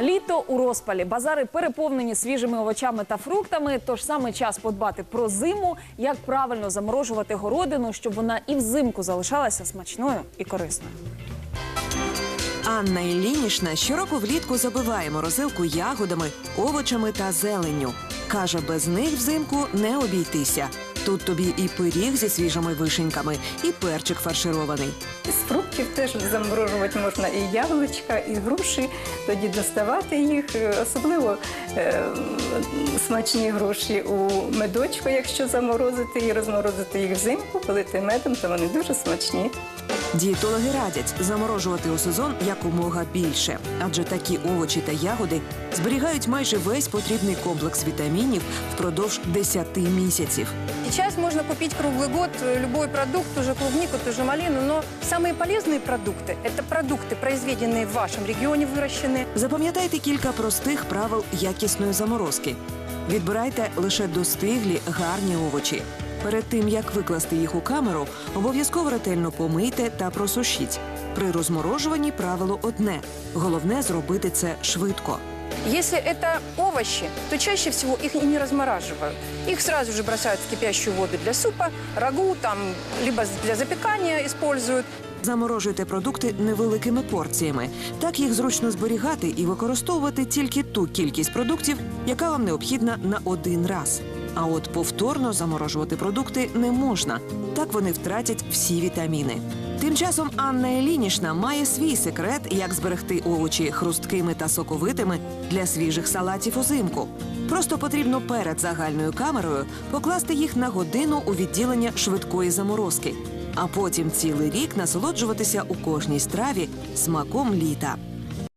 Літо у розпалі. Базари переповнені свіжими овочами та фруктами. Тож саме час подбати про зиму, як правильно заморожувати городину, щоб вона і взимку залишалася смачною і корисною. Анна Іллінішна щороку влітку забиває морозилку ягодами, овочами та зеленню. Каже, без них взимку не обійтися. Тут тобі і пиріг зі свіжими вишеньками, і перчик фарширований. З фруктів теж заморожувати можна і яблучка, і груші, тоді доставати їх. Е, Особливо е, смачні груші у медочку, якщо заморозити і розморозити їх взимку, полити медом, то вони дуже смачні. Дієтологи радять заморожувати у сезон якомога більше, адже такі овочі та ягоди зберігають майже весь потрібний комплекс вітамінів впродовж 10 місяців. Сейчас можно купить круглый год э, любой продукт, ту же клубнику, ту же малину, но самые полезные продукты – это продукты, произведенные в вашем регионе, выращенные. Запам'ятайте кілька простих правил якісної заморозки. Відбирайте лише достиглі гарні овочі. Перед тим як викласти їх у камеру, обов'язково ретельно помийте та просушіть. При розморожуванні правило одне: головне зробити це швидко. Если это овощи, то чаще всего их и не размораживают. Их сразу же бросают в кипящую воду для супа, рагу, там, либо для запекания используют. Заморожуйте продукти невеликими порціями. Так їх зручно зберігати і використовувати тільки ту кількість продуктів, яка вам необхідна на один раз. А от повторно заморожувати продукти не можна. Так вони втратять всі вітаміни. Тим часом Анна Елінішна має свій секрет, як зберегти овочі хрусткими та соковитими для свіжих салатів узимку. Просто потрібно перед загальною камерою покласти їх на годину у відділення швидкої заморозки а потім цілий рік насолоджуватися у кожній страві смаком літа.